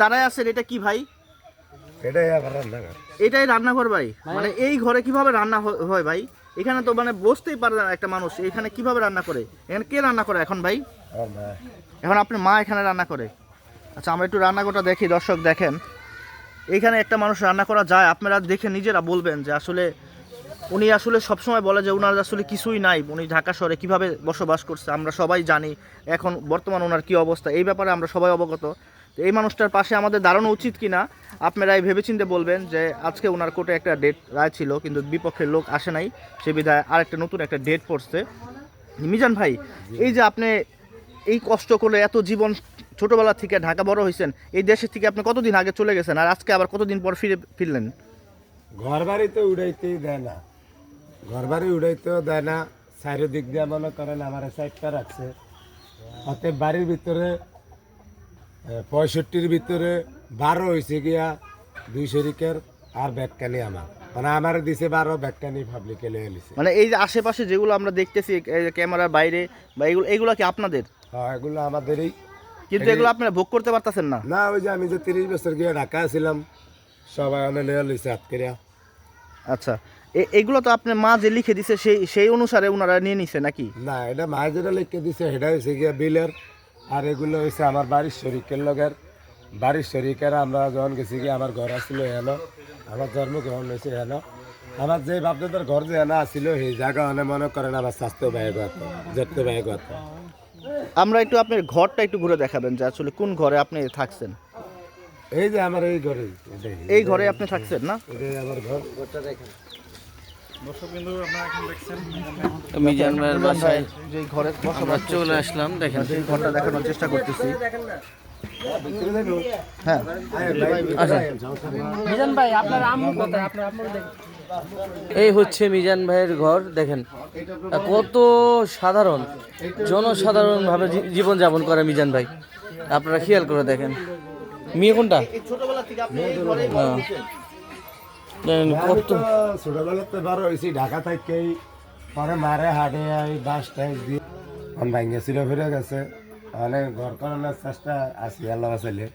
দাঁড়ায় আছেন এটা কি ভাই? এটাই রান্নাঘর। ভাই। মানে এই ঘরে কীভাবে রান্না হয় ভাই? এখানে তো মানে বসতেই পারে না একটা মানুষ। এখানে কীভাবে রান্না করে? এখানে কে রান্না করে এখন ভাই? এখন আপনার মা এখানে রান্না করে। আচ্ছা আমরা একটু রান্নাঘরটা দেখি দর্শক দেখেন। এখানে একটা মানুষ রান্না করা যায়। আপনারা দেখে নিজেরা বলবেন যে আসলে উনি আসলে সবসময় বলে যে ওনার আসলে কিছুই নাই। উনি ঢাকা শহরে কীভাবে বসবাস করছে আমরা সবাই জানি। এখন বর্তমান ওনার কি অবস্থা? এই ব্যাপারে আমরা সবাই অবগত। এই মানুষটার পাশে আমাদের দাঁড়ানো উচিত কি না আপনারা এই ভেবেচিন্তে বলবেন যে আজকে ওনার কোর্টে একটা ডেট রায় ছিল, কিন্তু বিপক্ষের লোক আসে নাই। সে বিধায় আরেকটা নতুন একটা ডেট পড়ছে। মিজান ভাই, এই যে আপনি এই কষ্ট করে এত জীবন ছোটবেলা থেকে ঢাকা বড় হয়েছেন, এই দেশের থেকে আপনি কতদিন আগে চলে গেছেন? আর আজকে আবার কতদিন পর ফিরে ফিরলেন? ঘর বাড়ি তো উড়াইতেই দেয় না। ঘর বাড়ি উড়াইতেও দেয় না চারিদিক দিয়ে মনে করেন আমার সাইডটা রাখছে। অতএব বাড়ির ভিতরে পঁয়ষট্টির ভিতরে বারো হয়েছে গিয়া দুই শরিকের আর ব্যাগকানি আমার। মানে আমার দিছে বারো ব্যাগকানি পাবলিকে লিয়ে লিছে মানে এই যে আশেপাশে যেগুলো আমরা দেখতেছি এই ক্যামেরার বাইরে বা এগুলো এগুলো কি আপনাদের? হ্যাঁ এগুলো আমাদেরই। কিন্তু এগুলো আপনারা ভোগ করতে পারতেছেন না? না ওই যে আমি যে তিরিশ বছর গিয়ে ঢাকা ছিলাম সবাই অনেক লিয়ে লিছে হাত আচ্ছা। এগুলো তো আপনার মা যে লিখে দিছে সেই সেই অনুসারে ওনারা নিয়ে নিছে নাকি? না এটা মা যেটা লিখে দিছে সেটা হয়েছে গিয়া বিলের। আর এগুলো হয়েছে আমার বাড়ির শরিকের লগের। বাড়ির শরিকের আমরা যখন গেছি গিয়ে আমার ঘর আসছিল এনো আমার জন্মগ্রহণ হয়েছে এনো আমার যে বাপদাদার ঘর যে এনা আসছিল সেই জায়গা অনেক মনে করেন আমার স্বাস্থ্য ব্যয় করতো যত্ন ব্যয় করতো আমরা একটু আপনার ঘরটা একটু ঘুরে দেখাবেন যে আসলে কোন ঘরে আপনি থাকছেন। এই যে আমার এই ঘরে এই ঘরে আপনি থাকছেন না? আমার ঘর। মিজান ভাইয়ের বাসায় যে ঘরে বসবাস চলে আসলাম দেখেন। সেই ঘরটা দেখানোর চেষ্টা করতেছি। হ্যাঁ। মিজান ভাই আপনার আম্মু কোথায়? আপনার আম্মু এই হচ্ছে মিজান ভাইয়ের ঘর দেখেন। কত সাধারণ জনসাধারণ ভাবে জীবন যাপন করে মিজান ভাই। আপনারা খেয়াল করে দেখেন। মেয়ে কোনটা? ছোটবেলা থেকে আপনি এই ঘরে হ্যাঁ। কত? ছোটবেলাতে বারো হয়েছি ঢাকা থেকেই। পরে মারে হাটে বাস দিয়ে। ছিল ফিরে গেছে। অনেক ঘর করানোর চেষ্টা আছি আল্লাহ আসলে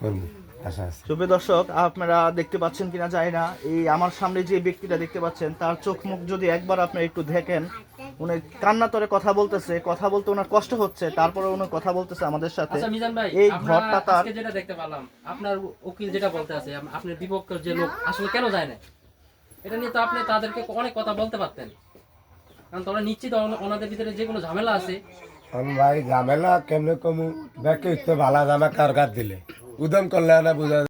করব আশা সুপ্রিয় দর্শক আপনারা দেখতে পাচ্ছেন কিনা যায় না। এই আমার সামনে যে ব্যক্তিটা দেখতে পাচ্ছেন তার চোখ মুখ যদি একবার আপনি একটু দেখেন উনি কান্নাতরে কথা বলতেছে কথা বলতে ওনার কষ্ট হচ্ছে তারপরে উনি কথা বলতেছে আমাদের সাথে। আচ্ছা মিজান ভাই এই ঘরটা তার আজকে যেটা দেখতে পেলাম আপনার উকিল যেটা বলতে আছে আপনার বিপক্ষের যে লোক আসলে কেন যায় না এটা নিয়ে তো আপনি তাদেরকে অনেক কথা বলতে পারতেন। কারণ তোমরা নিশ্চিত ওনাদের ভিতরে যে কোনো ঝামেলা আছে। আমি ভাই ঝামেলা কেমনে কমু? ব্যাকে ভালা জামা কার কার দিলে? উদম করলে না বুঝা